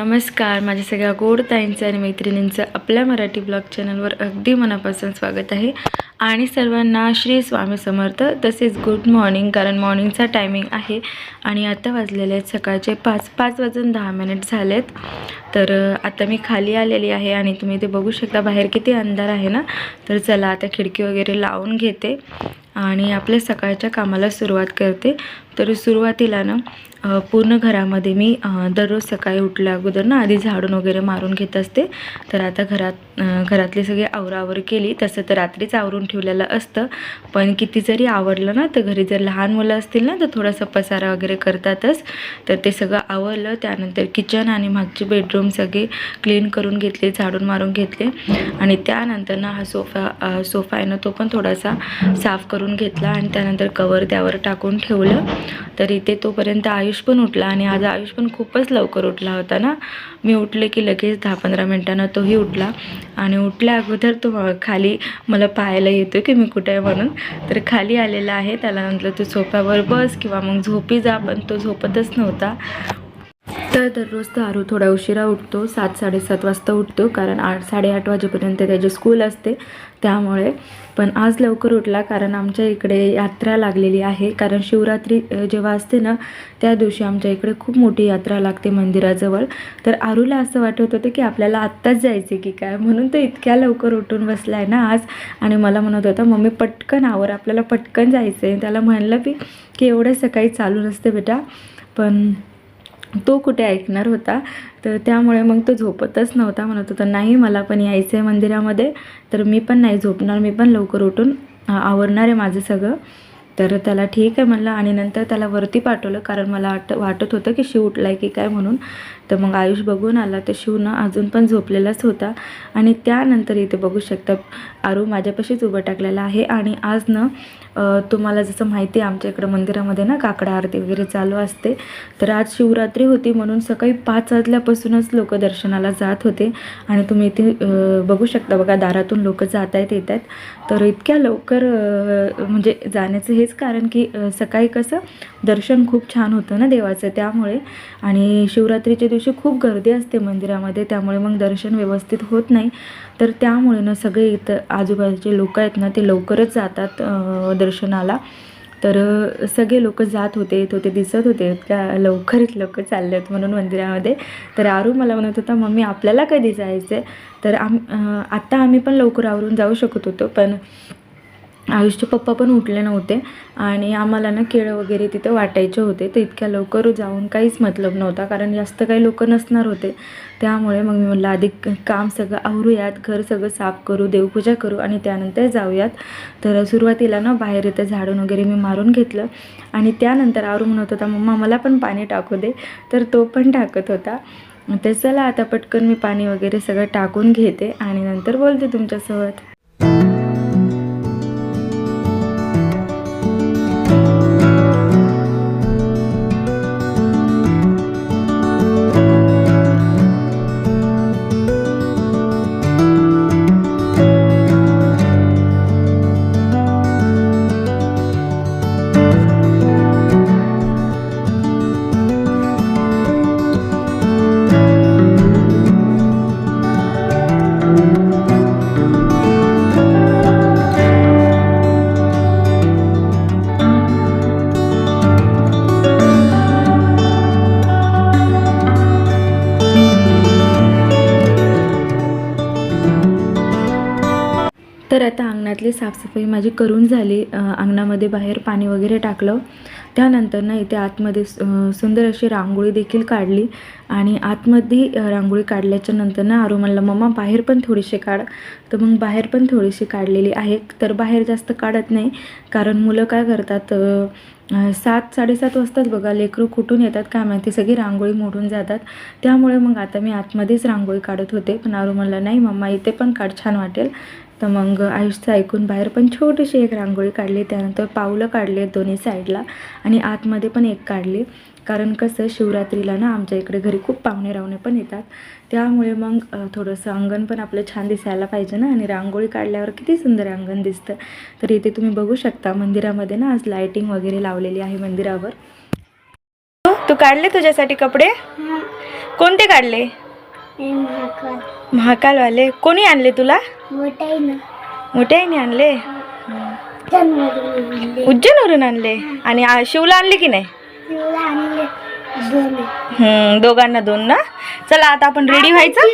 नमस्कार. माझ्या सगळ्या गोड ताईंचं आणि मैत्रिणींचं आपल्या मराठी ब्लॉग चॅनलवर अगदी मनापासून स्वागत आहे. आणि सर्वांना श्री स्वामी समर्थ. तसेच गुड मॉर्निंग कारण मॉर्निंगचा टायमिंग आहे. आणि आता वाजलेले आहेत सकाळचे पाच पाच वाजून दहा मिनिट झालेत. तर आता मी खाली आलेली आहे आणि तुम्ही ते बघू शकता बाहेर किती अंधार आहे ना? तर चला आता खिडकी वगैरे लावून घेते. आणि आपल्या सकाळच्या कामाला सुरुवात करते. तर सुरुवातीला ना पूर्ण घरामध्ये मी दररोज सकाळी उठल्या अगोदर ना आधी झाडून वगैरे मारून घेत असते. तर आता घरात घरातली सगळी आवरावर केली. तसं तर रात्रीच आवरून ठेवलेलं असतं. पण किती जरी आवडलं ना तर घरी जर लहान मुलं असतील ना तर थोडासा पसारा वगैरे करतातच. तर ते सगळं आवरलं. त्यानंतर किचन आणि मागचे बेडरूम सगळे क्लीन करून घेतले झाडून मारून घेतले. आणि त्यानंतर ना हा सोफा सोफा आहे ना तो पण थोडासा साफ करून घेतला आणि त्यानंतर कवर त्यावर टाकून ठेवलं. तर इथे तोपर्यंत आयुष पण उठला आणि आज आयुष पण खूपच लवकर उठला होता ना. मी उठले की लगेच दहा पंधरा मिनटानं तोही उठला. आणि उठल्या अगोदर तो खाली मला पाहायला येतो की मी कुठे आहे म्हणून. तर खाली आलेला आहे. त्याला म्हटलं तू सोफ्यावर बस किंवा मग झोपी जा. पण तो झोपतच नव्हता. तर दररोज तो थोडा उशिरा उठतो सात साडेसात वाजता उठतो कारण आठ साडेआठ वाजेपर्यंत त्याची स्कूल असते त्यामुळे. पण आज लवकर उठला कारण आमच्या इकडे यात्रा लागलेली आहे. कारण शिवरात्री जेव्हा असते ना त्या दिवशी आमच्या इकडे खूप मोठी यात्रा लागते मंदिराजवळ. तर आरूला असं वाटत होतं की आपल्याला आत्ताच जायचे की काय? म्हणून तो इतक्या लवकर उठून बसला आहे ना आज. आणि मला म्हणत होता मम्मी पटकन आवर आपल्याला पटकन जायचं आहे त्याला म्हणलं की की एवढं सकाळी चालू नसते बेटा. पण तो कुठे ऐकणार होता? तर त्यामुळे मग तो झोपतच नव्हता. म्हणत होता नाही मला पण यायचं आहे मंदिरामध्ये. तर मी पण नाही झोपणार. मी पण लवकर उठून आवरणार आहे माझं सगळं. तर त्याला ठीक आहे म्हणलं. आणि नंतर त्याला वरती पाठवलं. कारण मला वाट वाटत होतं की शिव उठला आहे की काय म्हणून. तर मग आयुष बघून आला तर शिव ना अजून पण झोपलेलाच होता. आणि त्यानंतर इथे बघू शकता आरू माझ्यापाशीच उभं टाकलेला आहे. आणि आज ना तुम्हाला जसं माहिती आहे आमच्या इकडं मंदिरामध्ये ना काकडा आरती वगैरे चालू असते. तर आज शिवरात्री होती म्हणून सकाळी पाच वाजल्यापासूनच लोक दर्शनाला जात होते. आणि तुम्ही इथे बघू शकता बघा दारातून लोक जात आहेत येत आहेत तर इतक्या लवकर म्हणजे जाण्याचं हेच कारण की सकाळी कसं दर्शन खूप छान होतं ना देवाचं त्यामुळे. आणि शिवरात्रीच्या दिवशी खूप गर्दी असते मंदिरामध्ये त्यामुळे मग दर्शन व्यवस्थित होत नाही. तर त्यामुळे ना सगळे इथं आजूबाजूचे लोक आहेत ना ते लवकरच जातात दर्शनाला. तर सगळे लोक जात होते येत होते दिसत होते. त्या लवकरच लोक चालले आहेत म्हणून मंदिरामध्ये. तर आरू मला म्हणत होता मम्मी आपल्याला कधी जायचं आहे तर आम आत्ता आम्ही पण लवकर आवरून जाऊ शकत होतो पण आयुषचे पप्पा पण उठले नव्हते आणि आम्हाला ना केळं वगैरे तिथं वाटायचे होते. तर इतक्या लवकर जाऊन काहीच मतलब नव्हता कारण जास्त काही लोक नसणार होते. त्यामुळे मग मी म्हटलं आधी काम सगळं आवरूयात घर सगळं साफ करू देवपूजा करू आणि त्यानंतर जाऊयात. तर सुरुवातीला ना बाहेर इथं झाडून वगैरे मी मारून घेतलं आणि त्यानंतर आरू म्हणत होता मम्मा मला पण पाणी टाकू दे. तर तो पण टाकत होता. तर चला आता पटकन मी पाणी वगैरे सगळं टाकून घेते आणि नंतर बोलते तुमच्यासोबत. तर आता अंगणातली साफसफाई माझी करून झाली. अंगणामध्ये बाहेर पाणी वगैरे टाकलं. त्यानंतर ना इथे आतमध्ये सुंदर अशी रांगोळी देखील काढली. आणि आतमध्ये रांगोळी काढल्याच्या नंतर ना आरू म्हणलं मम्मा बाहेर पण थोडीशी काढ. तर मग बाहेर पण थोडीशी काढलेली आहे. तर बाहेर जास्त काढत नाही. कारण मुलं काय करतात सात साडेसात वाजताच बघा लेकरं कुठून येतात काय माहिती सगळी रांगोळी मोडून जातात. त्यामुळे मग आता मी आतमध्येच रांगोळी काढत होते. पण आरू म्हणलं नाही मम्मा इथे पण काढ छान वाटेल. तर मग आयुषचं ऐकून बाहेर पण छोटीशी एक रांगोळी काढली. त्यानंतर पावलं काढले दोन्ही साईडला आणि आतमध्ये पण एक काढली. कारण कसं शिवरात्रीला ना आमच्या इकडे घरी खूप पाहुणे रावणे पण येतात. त्यामुळे मग थोडंसं अंगण पण आपलं छान दिसायला पाहिजे ना. आणि रांगोळी काढल्यावर किती सुंदर अंगण दिसतं. तर इथे तुम्ही बघू शकता मंदिरामध्ये ना आज लायटिंग वगैरे लावलेली आहे मंदिरावर. तू काढले तुझ्यासाठी कपडे? कोणते काढले? महाकालवाले. कोणी आणले तुला? मोठे आईने आणले? उज्जैनवरून आणले. आणि शिवला आणले की नाही? दोघांना दोन ना? चला आता आपण रेडी व्हायचं?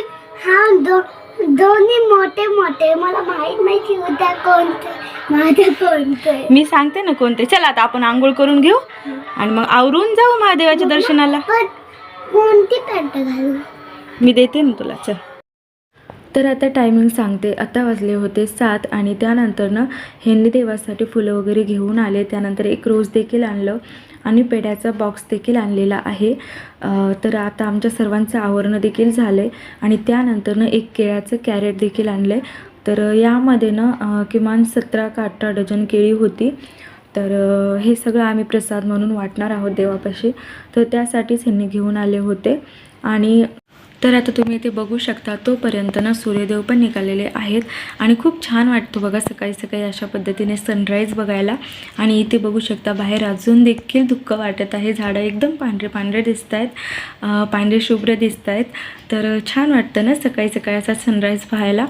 हा दो दोन्ही मोठे मोठे. मला माहीत नाही की उद्या कोणतं माझं कोणतं मी सांगते ना कोणते. चला आता आपण आंघोळ करून घेऊ. आणि मग आवरून जाऊ महादेवाच्या दर्शनाला. कोणती पॅन्ट घालू? मी देते ना तुला चल. तर आता टायमिंग सांगते. आता वाजले होते सात आणि त्यानंतर ना ह्यांनी देवासाठी फुलं वगैरे घेऊन आले. त्यानंतर एक रोज देखील आणलं आणि पेढ्याचा बॉक्स देखील आणलेला आहे. तर आता आमच्या सर्वांचं आवरणं देखील झालं आहे आणि त्यानंतर ना एक केळ्याचं कॅरेट देखील आणलं आहे तर यामध्ये ना किमान सतरा का अठरा डझन केळी होती. तर हे सगळं आम्ही प्रसाद म्हणून वाटणार आहोत देवापाशी. तर त्यासाठीच ह्यांनी घेऊन आले होते. आणि तर आता तुम्ही इथे बघू शकता तोपर्यंत ना सूर्यदेव पण निघालेले आहेत. आणि खूप छान वाटतो बघा सकाळी सकाळी अशा पद्धतीने सनराईज बघायला. आणि इथे बघू शकता बाहेर अजून देखील दुःख वाटत आहे. झाडं एकदम पांढरे पांढरे दिसत आहेत पांढरे शुभ्र दिसत आहेत तर छान वाटतं ना सकाळी सकाळी असा सनराईज पाहायला.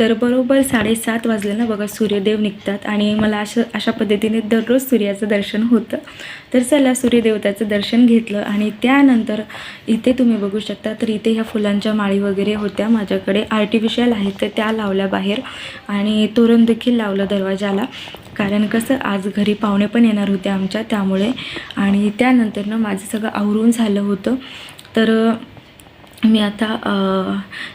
तर बरोबर साडेसात वाजले ना बघा सूर्यदेव निघतात आणि मला अशा अशा पद्धतीने दररोज सूर्याचं दर्शन होतं. तर चला सूर्यदेवताचं दर्शन घेतलं आणि त्यानंतर इथे तुम्ही बघू शकता तर इथे ह्या फुलांच्या माळी वगैरे होत्या. माझ्याकडे आर्टिफिशियल आहेत तर त्या लावल्या बाहेर आणि तोरण देखील लावलं दरवाजाला. कारण कसं आज घरी पाहुणे पण येणार होते आमच्या त्यामुळे. आणि त्यानंतर ना माझं सगळं आवरून झालं होतं. तर मी आता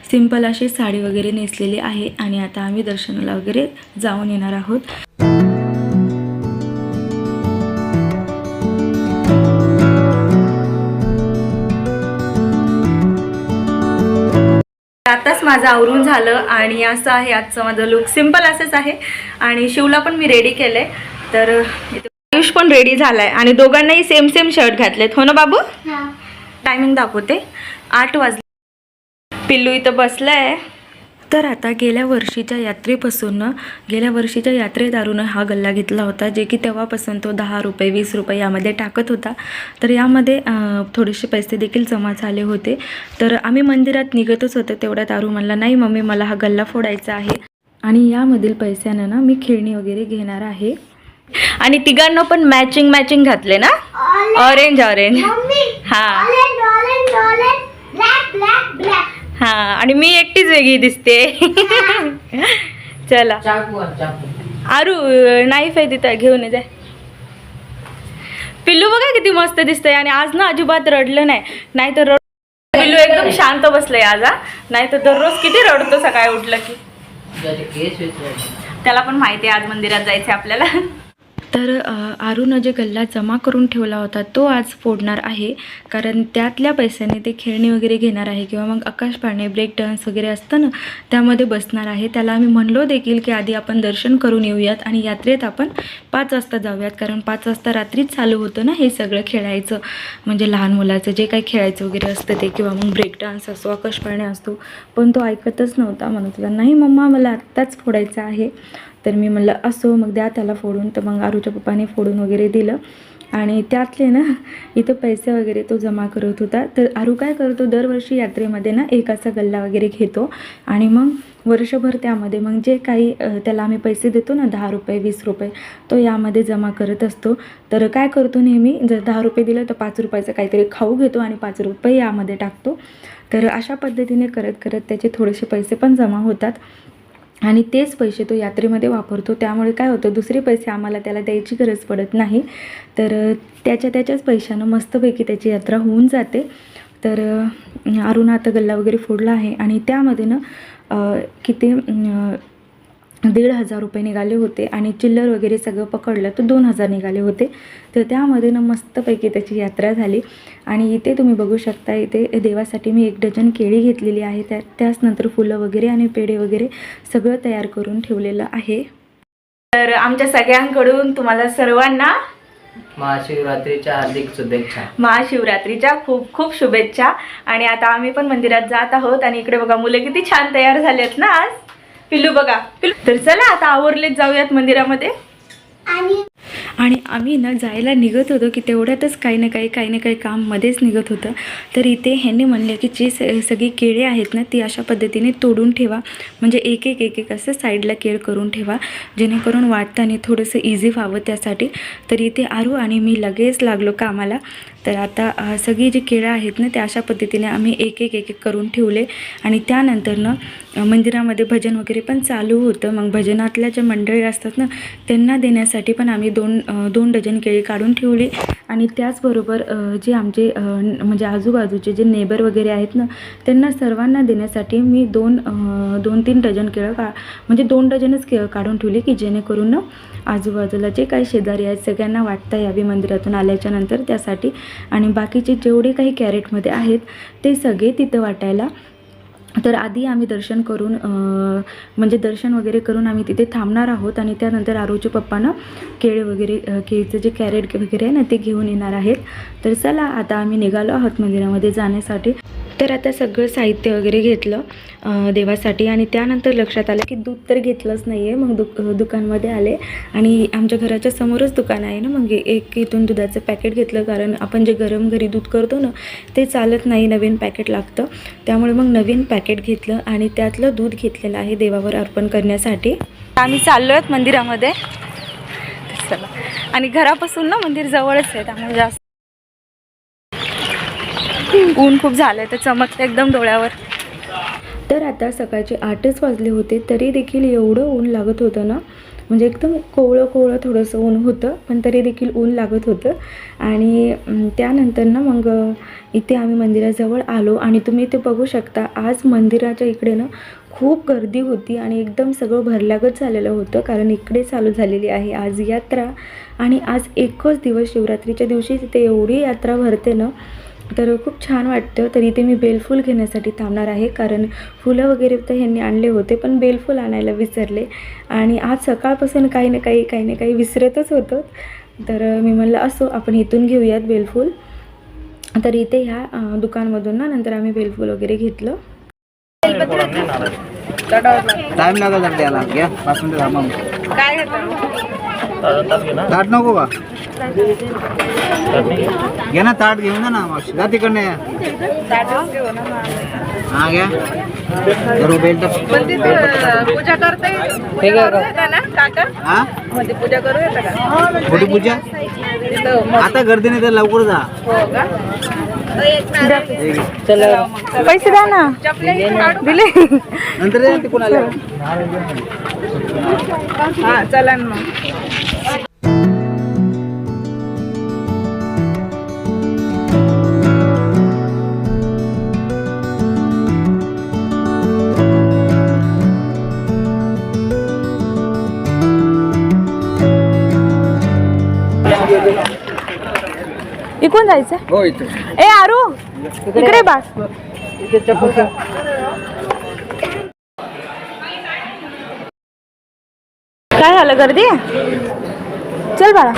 सिंपल अशी साडी वगैरे नेसलेली आहे आणि आता आम्ही दर्शनाला वगैरे जाऊन येणार आहोत. आताच माझं आवरून झालं आणि असं आहे आजचं माझं लुक सिंपल असंच आहे. आणि शिवला पण मी रेडी केलंय. तर इथे आयुष पण रेडी झालाय आणि दोघांनाही सेम सेम शर्ट घातलेत. हो ना बाबू? टायमिंग दाखवते. आठ वाजले. पिल्लू इथं बसलाय. तर आता गेल्या वर्षीच्या यात्रेपासून ना गेल्या वर्षीच्या यात्रेत अरुनं हा गल्ला घेतला होता जे की तेव्हापासून तो दहा रुपये वीस रुपये यामध्ये टाकत होता. तर यामध्ये थोडेसे पैसे देखील जमा झाले होते. तर आम्ही मंदिरात निघतच होतो तेवढ्यात अरू म्हणला नाही मम्मी मला हा गल्ला फोडायचा आहे. आणि यामधील पैशानं ना मी खेळणी वगैरे घेणार आहे. आणि तिघांना पण मॅचिंग मॅचिंग घातले ना? ऑरेंज ऑरेंज मम्मी हा. हा आणि मी एकटीच वेगळी दिसते. चला. आरू नाईफ आहे तिथं घेऊन ये जाय पिल्लू बघा किती मस्त दिसतंय आणि आज ना अजिबात रडलं नाही. नाही तर रड पिल्लू एकदम शांत बसलंय आज हा. नाही तर दररोज किती रडतो सकाळी उठलं की. त्याचे केस विचारायचे त्याला पण माहिती आहे आज मंदिरात जायचं आपल्याला. तर अ, आरूनं जे गल्ला जमा करून ठेवला होता तो आज फोडणार आहे. कारण त्यातल्या पैशाने ते खेळणी वगैरे घेणार आहे किंवा मग आकाश पाळणे ब्रेक डान्स वगैरे असतं ना त्यामध्ये बसणार आहे. त्याला आम्ही म्हणलो देखील की आधी आपण दर्शन करून येऊयात आणि यात्रेत आपण पाच वाजता जाऊयात. कारण पाच वाजता रात्रीच चालू होतं ना हे सगळं खेळायचं. म्हणजे लहान मुलाचं जे काही खेळायचं वगैरे असतं ते किंवा मग ब्रेक डान्स असो आकाश पाळणे असतो पण तो ऐकतच नव्हता. म्हणत होता नाही मम्मा मला आत्ताच फोडायचं आहे. तर मी म्हणलं असो मग द्या त्याला फोडून. तर मग आरूच्या पप्पाने फोडून वगैरे दिलं. आणि त्यातले ना इथं पैसे वगैरे तो जमा करत होता. तर आरू काय करतो दरवर्षी यात्रेमध्ये ना एक असा गल्ला वगैरे घेतो. आणि मग वर्षभर त्यामध्ये मग जे काही त्याला आम्ही पैसे देतो ना दहा रुपये वीस रुपये तो यामध्ये जमा करत असतो. तर काय करतो नेहमी जर दहा रुपये दिलं तर पाच रुपयाचं काहीतरी खाऊ घेतो आणि पाच रुपये यामध्ये टाकतो. तर अशा पद्धतीने करत करत त्याचे थोडेसे पैसे पण जमा होतात. आणि तेच पैसे तो यात्रेमध्ये वापरतो. त्यामुळे काय होतं दुसरे पैसे आम्हाला त्याला द्यायची गरज पडत नाही. तर त्याच्या त्याच्याच पैशानं मस्तपैकी त्याची यात्रा होऊन जाते. तर अरुणा अरुण आता गल्ला वगैरे फोडला आहे आणि त्यामध्ये ना किती दीड हजार रुपये निघाले होते आणि चिल्लर वगैरे सगळं पकडलं तर दोन हजार निघाले होते. तर त्यामध्ये ना मस्तपैकी त्याची यात्रा झाली. आणि इथे तुम्ही बघू शकता इथे देवासाठी मी एक डझन केळी घेतलेली आहे. त्या त्याच नंतर फुलं वगैरे आणि पेढे वगैरे सगळं तयार करून ठेवलेलं आहे. तर आमच्या सगळ्यांकडून तुम्हाला सर्वांना महाशिवरात्रीच्या हार्दिक शुभेच्छा. महाशिवरात्रीच्या खूप खूप शुभेच्छा. आणि आता आम्ही पण मंदिरात जात आहोत आणि इकडे बघा मुलं किती छान तयार झालेत ना आज. पिल्लू बघा. पिल्लू तर चला आता आवरलेच जाऊयात मंदिरामध्ये. आणि आणि आम्ही ना जायला निघत होतो की तेवढ्यातच काही ना काही काही ना काही काम मध्येच निघत होतं. तर इथे ह्यांनी म्हणले की जी स सगळी केळे आहेत ना ती अशा पद्धतीने तोडून ठेवा. म्हणजे एक एक एक एक असं साईडला केळ करून ठेवा जेणेकरून वाटताना थोडंसं इझी व्हावं त्यासाठी. तर इथे आरू आणि मी लगेच लागलो कामाला. तर आता सगळी जी केळं आहेत ना त्या अशा पद्धतीने आम्ही एक एक एक एक करून ठेवले. आणि त्यानंतर ना मंदिरामध्ये भजन वगैरे पण चालू होतं. मग भजनातल्या ज्या मंडळी असतात ना त्यांना देण्यासाठी पण आम्ही दोन दोन डझन केळी काढून ठेवली. आणि त्याचबरोबर जे आमचे म्हणजे आजूबाजूचे जे नेबर वगैरे आहेत ना त्यांना सर्वांना देण्यासाठी मी दोन दोन तीन डझन केळं का म्हणजे दोन डझनच केळं काढून ठेवली की जेणेकरून ना आजूबाजूला जे काही शेजारी आहेत सगळ्यांना वाटता यावी मंदिरातून आल्याच्यानंतर त्यासाठी. आणि बाकीचे जेवढे काही कॅरेटमध्ये आहेत ते सगळे तिथं वाटायला तर आधी आम्ही दर्शन करून म्हणजे दर्शन वगैरे करून आम्ही तिथे थांबणार आहोत आणि त्यानंतर आरोच्या पप्पानं केळे वगैरे केळीचं जे कॅरेट वगैरे आहे ना ते घेऊन येणार आहेत. तर चला आता आम्ही निघालो आहोत मंदिरामध्ये जाण्यासाठी. तर आता सगळं साहित्य वगैरे घेतलं देवासाठी. आणि त्यानंतर लक्षात आलं की दूध तर घेतलंच नाही आहे मग दुक दुकानमध्ये आले. आणि आमच्या घराच्या समोरच दुकान आहे ना मग एक इथून दुधाचं पॅकेट घेतलं. कारण आपण जे गरम घरी दूध करतो ना ते चालत नाही नवीन पॅकेट लागतं. त्यामुळे मग नवीन पॅकेट घेतलं आणि त्यातलं दूध घेतलेलं आहे देवावर अर्पण करण्यासाठी. आम्ही चाललो आहेत मंदिरामध्ये. चला. आणि घरापासून ना मंदिर जवळच आहे त्यामुळे जास्त ऊन खूप झालं आहे तर चमकतं एकदम डोळ्यावर. तर आता सकाळचे आठच वाजले होते तरी देखील एवढं ऊन लागत होतं ना? म्हणजे एकदम कोवळं कोवळं थोडंसं ऊन होतं पण तरी देखील ऊन लागत होतं. आणि त्यानंतर ना मग इथे आम्ही मंदिराजवळ आलो आणि तुम्ही इथे बघू शकता आज मंदिराच्या इकडे ना खूप गर्दी होती आणि एकदम सगळं भरल्यागत झालेलं होतं कारण इकडे चालू झालेली आहे आज यात्रा. आणि आज एकच दिवस शिवरात्रीच्या दिवशी तिथे एवढी यात्रा भरते ना तर खूप छान वाटतं. तर इथे मी बेलफूल घेण्यासाठी थांबणार आहे. कारण फुलं वगैरे तर ह्यांनी आणले होते पण बेलफूल आणायला विसरले. आणि आज सकाळपासून काही ना काही काही ना काही विसरतच होतं. तर मी म्हणलं असो आपण इथून घेऊयात बेलफूल तर इथे ह्या दुकानमधून ना नंतर आम्ही बेलफूल वगैरे घेतलं. टाइम लागेल. ताट नको का? घे ना ताट घेऊन जा ना मग जा तिकडनं या. हा घ्या. बरोबर बेल्ट पूजा करता हा पूजा करू का? कुठे पूजा? आता गर्दी नाही तर लवकर जा. हो. पैसे द्या ना. दिले नंतर या आल्यावर. हा चला ना मग. इकडून जायचं? हो इथं. ए आरू इकडे बास काय झालं गर्दी? चल बाळा.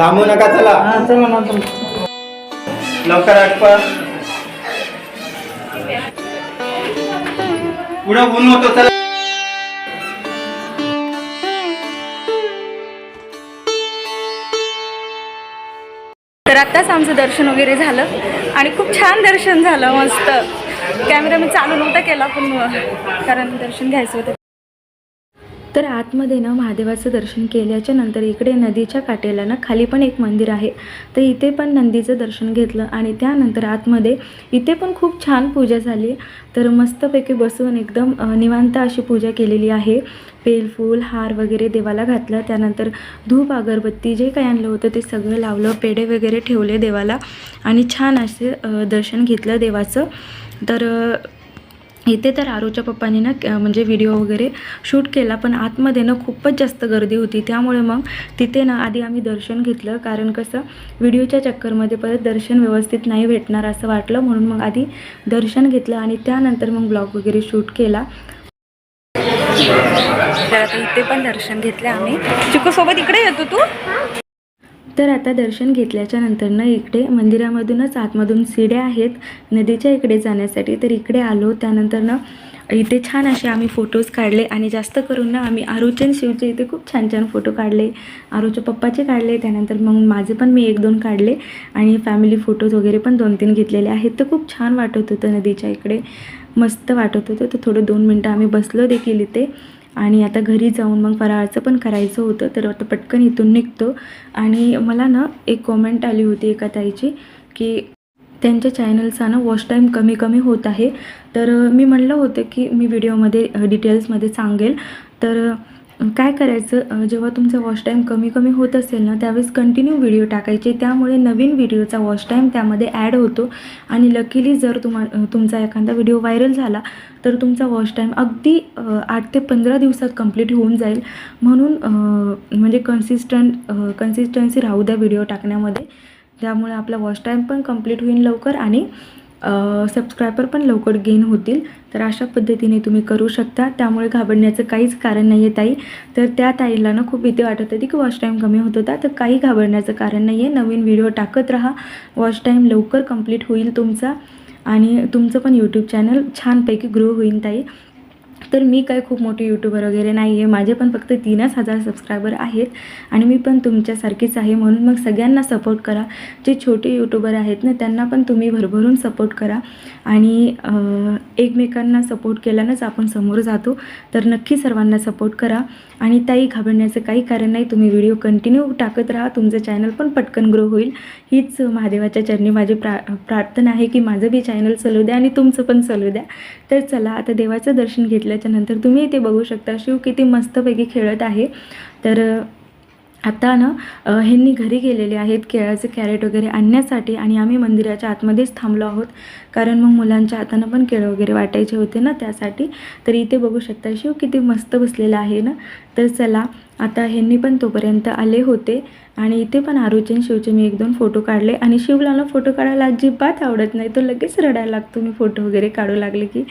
थांबू नका चला. लवकर आटपा. पुढं ऊन होतो चला. तर आत्ताच आमचं दर्शन वगैरे झालं आणि खूप छान दर्शन झालं मस्त. कॅमेरा मी चालू नव्हता केला पण कारण दर्शन घ्यायचं होतं. तर आतमध्ये ना महादेवाचं दर्शन केल्याच्यानंतर इकडे नदीच्या काटेला ना खाली पण एक मंदिर आहे. तर इथे पण नंदीचं दर्शन घेतलं आणि त्यानंतर आतमध्ये इथे पण खूप छान पूजा झाली. तर मस्तपैकी बसून एकदम निवांत अशी पूजा केलेली आहे. पेलफूल हार वगैरे देवाला घातलं. त्यानंतर धूप अगरबत्ती जे काही आणलं होतं ते सगळं लावलं. पेढे वगैरे ठेवले देवाला आणि छान असे दर्शन घेतलं देवाचं. तर इथे तर आरोच्या पप्पांनी ना म्हणजे व्हिडिओ वगैरे शूट केला पण आतमध्ये ना खूपच जास्त गर्दी होती. त्यामुळे मग तिथे ना आधी आम्ही दर्शन घेतलं कारण कसं व्हिडिओच्या चक्करमध्ये परत दर्शन व्यवस्थित नाही भेटणार असं वाटलं. म्हणून मग आधी दर्शन घेतलं आणि त्यानंतर मग ब्लॉग वगैरे शूट केला. तर आता इथे पण दर्शन घेतलं आम्ही. चिकूसोबत इकडे येतो तू? तर आता दर्शन घेतल्याच्या नंतर ना इकडे मंदिरामधूनच आतमधून सिड्या आहेत. नदीच्या इकडे जाण्यासाठी तर इकडे आलो. त्यानंतर ना इथे छान असे आम्ही फोटोज काढले आणि जास्त करून ना आम्ही आरूचे आणि शिवचे इथे खूप छान छान फोटो काढले. आरूच्या पप्पाचे काढले. त्यानंतर मग माझे पण मी एक दोन काढले आणि फॅमिली फोटोज वगैरे पण दोन तीन घेतलेले आहेत. तर खूप छान वाटत होतं नदीच्या इकडे. मस्त वाटत होतं. तर थोडं दोन मिनटं आम्ही बसलो देखील इथे. आणि आता घरी जाऊन मग फराळाचं पण करायचं होतं तर आता पटकन इथून निघतो. आणि मला ना एक कॉमेंट आली होती एका ताईची की त्यांच्या चॅनलचा ना वॉच टाईम कमी कमी होत आहे. तर मी म्हणलं होतं की मी व्हिडिओमध्ये डिटेल्समध्ये सांगेल. तर काय करायचं? जेव्हा तुमचा वॉच टाईम कमी कमी होत असेल ना त्यावेळेस कंटिन्यू व्हिडिओ टाकायचे. त्यामुळे नवीन व्हिडिओचा वॉच टाईम त्यामध्ये ॲड होतो. आणि लकीली जर तुम्हा तुमचा एखादा व्हिडिओ व्हायरल झाला तर तुमचा वॉच टाईम अगदी आठ ते पंधरा दिवसात कंप्लीट होऊन जाईल. म्हणून म्हणजे कन्सिस्टंट कन्सिस्टन्सी राहू द्या व्हिडिओ टाकण्यामध्ये. त्यामुळे आपला वॉच टाईम पण कंप्लीट होईल लवकर आणि सबस्क्रायबर पण लवकर गेन होतील. तर अशा पद्धतीने तुम्ही करू शकता. त्यामुळे घाबरण्याचं काहीच कारण नाही आहे ताई. तर त्या ताईला ना खूप भीती वाटत होती की वॉच टाईम कमी होत होता. तर काही घाबरण्याचं कारण नाही आहे नवीन व्हिडिओ टाकत राहा. वॉच टाईम लवकर कंप्लीट होईल तुमचा. आणि तुमचं पण यूट्यूब चॅनल छानपैकी ग्रो होईल ताई. तर मी काय खूप मोठी यूट्यूबर वगैरे नाही आहे. माझे पण फक्त तीनच हजार सबस्क्रायबर आहेत. आणि मी पण तुमच्यासारखीच आहे. म्हणून मग सगळ्यांना सपोर्ट करा. जे छोटे यूट्यूबर आहेत ना त्यांना पण तुम्ही भरभरून सपोर्ट करा. आणि एकमेकांना सपोर्ट केल्यानंच आपण समोर जातो. तर नक्की सर्वांना सपोर्ट करा. आणि ताई घाबरण्याचं काही कारण नाही. तुम्ही व्हिडिओ कंटिन्यू टाकत राहा. तुमचं चॅनल पण पटकन ग्रो होईल. हीच महादेवाच्या चरणी माझी प्रा प्रार्थना आहे की माझं बी चॅनल चालू द्या आणि तुमचं पण चालू द्या. तर चला आता देवाचं दर्शन घेतलं त्याच्यानंतर तुम्ही इथे बघू शकता शिव किती मस्तपैकी खेळत आहे. तर आता ना ह्यांनी घरी गेलेले आहेत केळाचे कॅरेट वगैरे आणण्यासाठी आणि आम्ही मंदिराच्या आतमध्येच थांबलो आहोत. कारण मग मुलांच्या हातानं पण केळं वगैरे वाटायचे होते ना त्यासाठी. तर इथे बघू शकता शिव किती मस्त बसलेला आहे ना. तर चला आता ह्यांनी पण तोपर्यंत आले होते. आणि इथे पण आरुचे आणि शिवचे मी एक दोन फोटो काढले. आणि शिवला ना फोटो काढायला अजिबात आवडत नाही. तो लगेच रडायला लागतो. मी फोटो वगैरे काढू लागले की.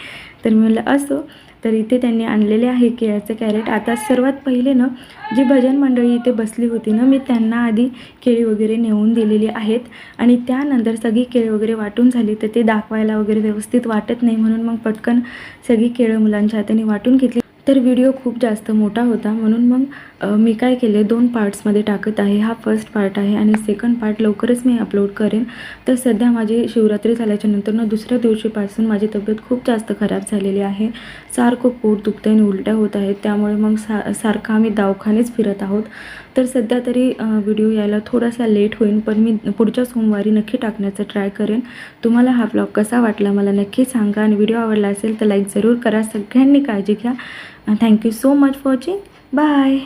तर मी म्हणलं असो. तर इथे त्यांनी आणलेले आहे केळ्याचं कॅरेट. आता सर्वात पहिले ना जी भजन मंडळी इथे बसली होती ना मी त्यांना आधी केळी वगैरे नेऊन दिलेली आहेत. आणि त्यानंतर सगळी केळी वगैरे वाटून झाली तर ते दाखवायला वगैरे व्यवस्थित वाटत नाही म्हणून मग पटकन सगळी केळं मुलांच्या हाताने वाटून घेतली. तर व्हिडिओ खूप जास्त मोठा होता. म्हणून मग मी काय केले दोन पार्ट्समध्ये टाकत आहे. हा फर्स्ट पार्ट आहे आणि सेकंड पार्ट लवकरच मी अपलोड करेन. तर सध्या माझी शिवरात्री झाल्याच्यानंतर ना दुसऱ्या दिवशीपासून माझी तब्येत खूप जास्त खराब झालेली आहे. सारखं पोट दुखतं आणि उलट्या होत आहेत. त्यामुळे मग सा सारखं आम्ही दवाखानेच फिरत आहोत. तर सध्या तरी व्हिडिओ यायला थोडासा लेट होईल पण मी पुढच्या सोमवारी नक्की टाकण्याचा ट्राय करेन. तुम्हाला हा ब्लॉग कसा वाटला मला नक्की सांगा आणि व्हिडिओ आवडला असेल तर लाईक जरूर करा. सगळ्यांनी काळजी घ्या. Thank you so much for watching bye